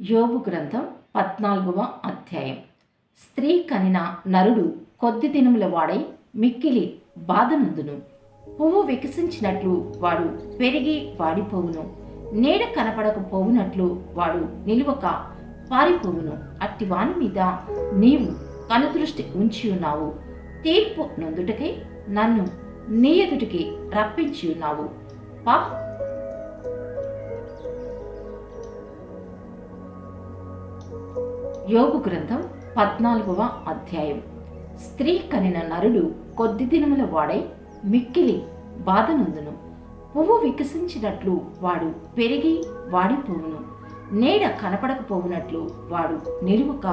యోబు గ్రంథం పద్నాలుగవ అధ్యాయం. స్త్రీ కనిన నరుడు కొద్ది దినముల వాడై మిక్కిలి బాధనందును. పువ్వు వికసించినట్లు వాడు పెరిగి వాడిపోవును. నీడ కనపడకపోవునట్లు వాడు నిలువక పారిపోవును. అట్టి వాని మీద నీవు కనుదృష్టి ఉంచి ఉన్నావు. తీర్పు నొందుటకై నన్ను నీ ఎదుటికి రప్పించి ఉన్నావు. పాప యోగు గ్రంథం పద్నాలుగవ అధ్యాయం. స్త్రీ కనిన నరుడు కొద్ది దినముల వాడై మిక్కిలి బాధనందును. పువ్వు వికసించినట్లు వాడు పెరిగి వాడిపోవును. నీడ కనపడకపోవునట్లు వాడు నిలువక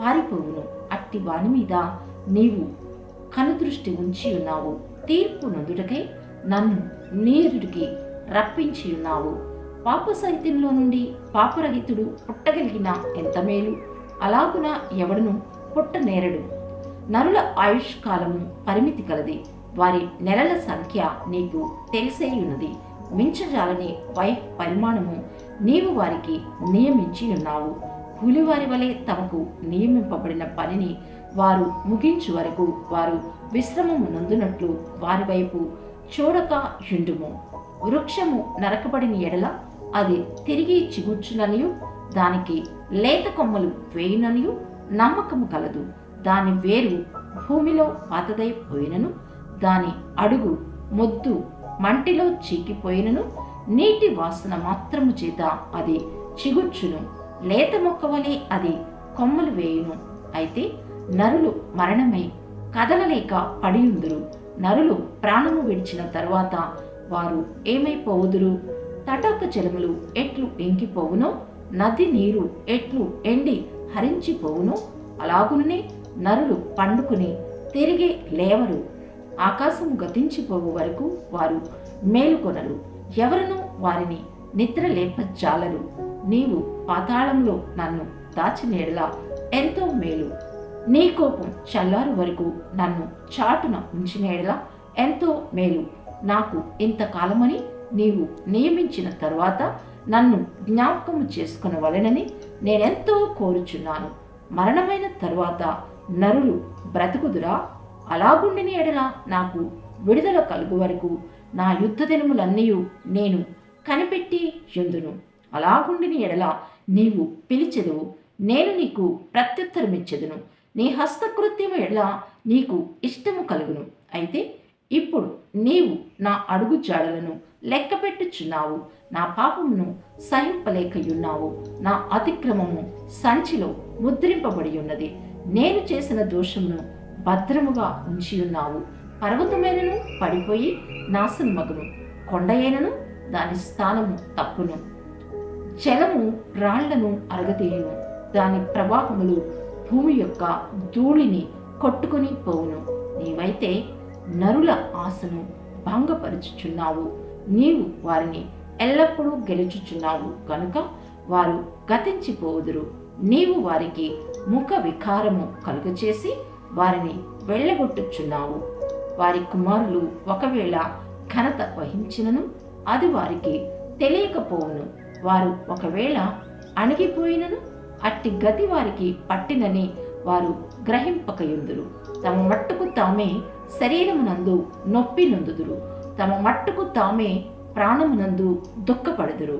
పారిపోవును. అట్టి వాని మీద నీవు కనుదృష్టి ఉంచి ఉన్నావు. తీర్పు నొందుటకై నన్ను నీరుడికి రప్పించి ఉన్నావు. పాప సైత్యంలో నుండి పాపరహితుడు పుట్టగలిగిన ఎంత మేలు? అలాగున ఎవడును పుట్టనేరడు నరుల ఆయుష్ కాలము పరిమితి కలది. వారి నెలల సంఖ్య నీకు తెలిసే ఉన్నది మించజాలని వై పరిమాణము నీవు వారికి నియమించి ఉన్నావు కూలివారి వలె తమకు నియమింపబడిన పనిని వారు ముగించు వరకు వారు విశ్రమము నందునట్లు వారి వైపు చూడక యుండుము. వృక్షము నరకబడిన ఎడల అది తిరిగి చిగుర్చులనియు దానికి లేత కొమ్మలు వేయుననియు. నమ్మకము కలదు. దాని వేరు భూమిలో పాతదైపోయినను. దాని అడుగు మొద్దు మంటిలో చీకిపోయినను. నీటి వాసన మాత్రము చేత అది చిగుర్చును. లేత మొక్క వలె అది కొమ్మలు వేయును. అయితే నరులు మరణమై కదలలేక పడియుందురు. నరులు ప్రాణము విడిచిన తరువాత వారు ఏమైపోవుదురు? తటాక జలములు ఎట్లు ఎంకిపోవునో నది నీరు ఎట్లు ఎండి హరించిపోవునో అలాగుననే నరులు పండుకుని తిరిగి లేవరు. ఆకాశం గతించిపోవు వరకు వారు మేలుకొనరు. ఎవరను వారిని నిద్ర లేపజాలరు. నీవు పాతాళంలో నన్ను దాచినేడలా ఎంతో మేలు. నీ కోపం చల్లారు వరకు నన్ను చాటున ఉంచినేడలా ఎంతో మేలు. నాకు ఇంతకాలమని నీవు నియమించిన తర్వాత నన్ను జ్ఞాపకము చేసుకునవలెనని నేనెంతో కోరుచున్నాను. మరణమైన తరువాత నరులు బ్రతుకుదురా? అలాగుండిని ఎడల నాకు విడుదల కలుగు వరకు నా యుద్ధ దినములన్నీ నేను కనిపెట్టి ఎందును అలాగుండిని ఎడల నీవు పిలిచెదువు నేను నీకు ప్రత్యుత్తరమిచ్చెదను. నీ హస్తకృత్యము ఎడల నీకు ఇష్టము కలుగును. అయితే ఇప్పుడు నీవు నా అడుగు జాడలను లెక్కపెట్టుచున్నావు. నా పాపమును సహింపలేకయున్నావు. నా అతిక్రమము సంచిలో ముద్రింపబడి ఉన్నది నేను చేసిన దోషమును భద్రముగా ఉంచియున్నావు. పర్వతమైనను పడిపోయి నాశనమగును. కొండయైనను దాని స్థానము తప్పును. జలము రాళ్ళను అరగతీయును. దాని ప్రవాహములు భూమి యొక్క ధూళిని కొట్టుకొని పోవును. నీవైతే నరుల ఆశను భంగపరుచుచున్నావు. నీవు వారిని ఎల్లప్పుడూ గెలుచుచున్నావు కనుక వారు గతించిపోదురు. నీవు వారికి ముఖ వికారము కలుగచేసి వారిని వెళ్ళగొట్టుచున్నావు. వారి కుమారులు ఒకవేళ ఘనత వహించినను అది వారికి తెలియకపోవును. వారు ఒకవేళ అణిగిపోయినను అట్టి గతి వారికి పట్టినని వారు గ్రహింపకయుందురు. తమ మట్టుకు తామే శరీరమునందు నొప్పి నొందుదురు. తమ మట్టుకు తామే ప్రాణమునందు దుఃఖపడుదురు